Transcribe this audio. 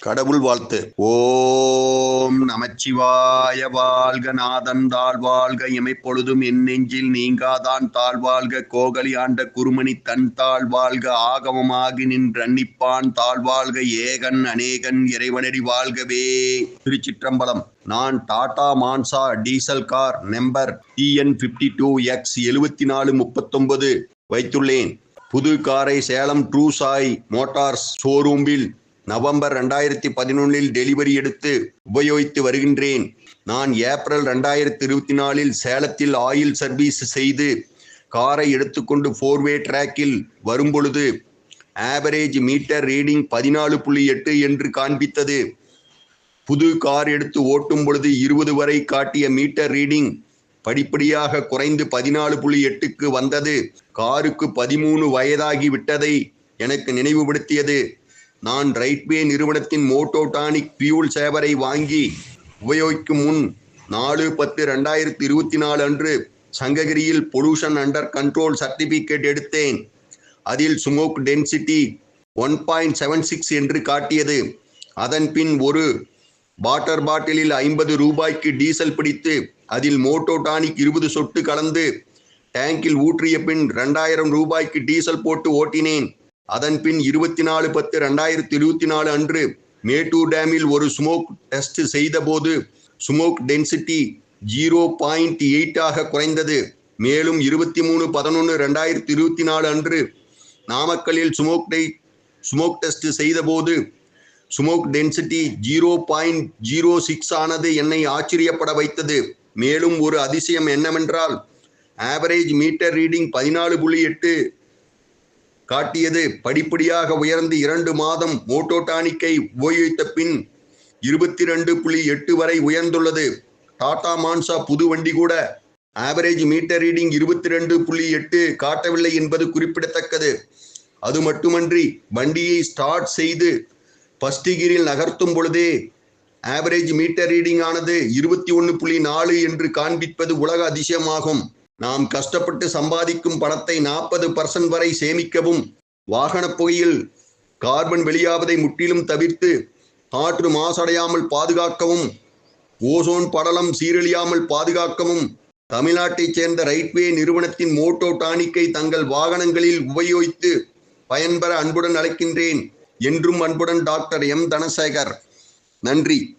கடவுள் வாழ்த்து. ஓம் நமச்சிவாய வாழ்க நாதன் தாழ்வாழ்க. எமைப்பொழுதும் என் நெஞ்சில் நீங்காதான் தாழ்வாழ்க. கோகலி ஆண்ட குருமணி தன் தாழ்வாழ்க. ஆகமமாகி நின்றன்னிப்பான் தாழ் தாழ்வாழ்க. ஏகன் அநேகன் இறைவனடி வாழ்கவே. திருச்சிற்றம்பலம். நான் Tata Manza diesel car number TN fifty two X எழுபத்தி நாலு முப்பத்தொன்பது வைத்துள்ளேன். புது காரை சேலம் ட்ரூ சாய் மோட்டார்ஸ் ஷோரூமில் நவம்பர் ரெண்டாயிரத்தி பதினொன்றில் டெலிவரி எடுத்து உபயோகித்து வருகின்றேன். நான் ஏப்ரல் ரெண்டாயிரத்தி இருபத்தி நாலில் சேலத்தில் ஆயில் சர்வீஸ் செய்து காரை எடுத்துக்கொண்டு ஃபோர்வே ட்ராக்கில் வரும்பொழுது ஆவரேஜ் மீட்டர் ரீடிங் பதினாலு புள்ளி எட்டு என்று காண்பித்தது. புது கார் எடுத்து ஓட்டும் பொழுது இருபது வரை காட்டிய மீட்டர் ரீடிங் படிப்படியாக குறைந்து பதினாலு புள்ளி எட்டுக்கு வந்தது. காருக்கு பதிமூணு வயதாகி விட்டதை எனக்கு நினைவுபடுத்தியது. நான் ரைட்வே நிறுவனத்தின் மோட்டோ டானிக் பியூல் சேவரை வாங்கி உபயோகிக்கும் முன் நாலு பத்து ரெண்டாயிரத்தி இருபத்தி நாலு அன்று சங்ககிரியில் பொல்யூஷன் அண்டர் கண்ட்ரோல் சர்டிபிகேட் எடுத்தேன். அதில் smoke density one point seven six என்று காட்டியது. அதன் பின் ஒரு வாட்டர் பாட்டிலில் ஐம்பது ரூபாய்க்கு டீசல் பிடித்து அதில் மோட்டோ டானிக் இருபது சொட்டு கலந்து டேங்கில் ஊற்றிய பின் ரெண்டாயிரம் ரூபாய்க்கு டீசல் போட்டு ஓட்டினேன். அதன் பின் இருபத்தி நாலு பத்து ரெண்டாயிரத்தி இருபத்தி நாலு அன்று மேட்டூர் டேமில் ஒரு ஸ்மோக் டெஸ்ட் செய்தபோது ஸ்மோக் டென்சிட்டி ஜீரோ பாயிண்ட் எயிட்டாக குறைந்தது. மேலும் இருபத்தி மூணு பதினொன்று ரெண்டாயிரத்தி இருபத்தி நாலு அன்று நாமக்கல்லில் ஸ்மோக் டை ஸ்மோக் டெஸ்ட் செய்தபோது smoke density zero point zero six ஆனது என்னை ஆச்சரியப்பட வைத்தது. மேலும் ஒரு அதிசயம் என்னவென்றால் ஆவரேஜ் மீட்டர் ரீடிங் பதினாலு புள்ளி எட்டு காட்டியது படிப்படியாக உயர்ந்து இரண்டு மாதம் மோட்டோடானிக்கை உபயோகித்த பின் இருபத்தி ரெண்டு புள்ளி எட்டு வரை உயர்ந்துள்ளது. டாடா மான்சா புது வண்டி கூட ஆவரேஜ் மீட்டர் ரீடிங் இருபத்தி ரெண்டு புள்ளி எட்டு காட்டவில்லை என்பது குறிப்பிடத்தக்கது. அது மட்டுமன்றி வண்டியை ஸ்டார்ட் செய்து ஃபர்ஸ்ட் கியரில் நகர்த்தும் பொழுதே ஆவரேஜ் மீட்டர் ரீடிங் ஆனது இருபத்தி ஒன்று புள்ளி நாலு என்று காண்பிப்பது உலக அதிசயமாகும். நாம் கஷ்டப்பட்டு சம்பாதிக்கும் பணத்தை நாற்பது பர்சன்ட் வரை சேமிக்கவும் வாகன புகையில் கார்பன் வெளியாவதை முற்றிலும் தவிர்த்து காற்று மாசடையாமல் பாதுகாக்கவும் ஓசோன் படலம் சீரழியாமல் பாதுகாக்கவும் தமிழ்நாட்டைச் சேர்ந்த ரைட்வே நிறுவனத்தின் மோட்டோ டானிக்கை தங்கள் வாகனங்களில் உபயோகித்து பயன்பெற அன்புடன் அழைக்கின்றேன். என்றும் அன்புடன் டாக்டர் எம். தனசேகர். நன்றி.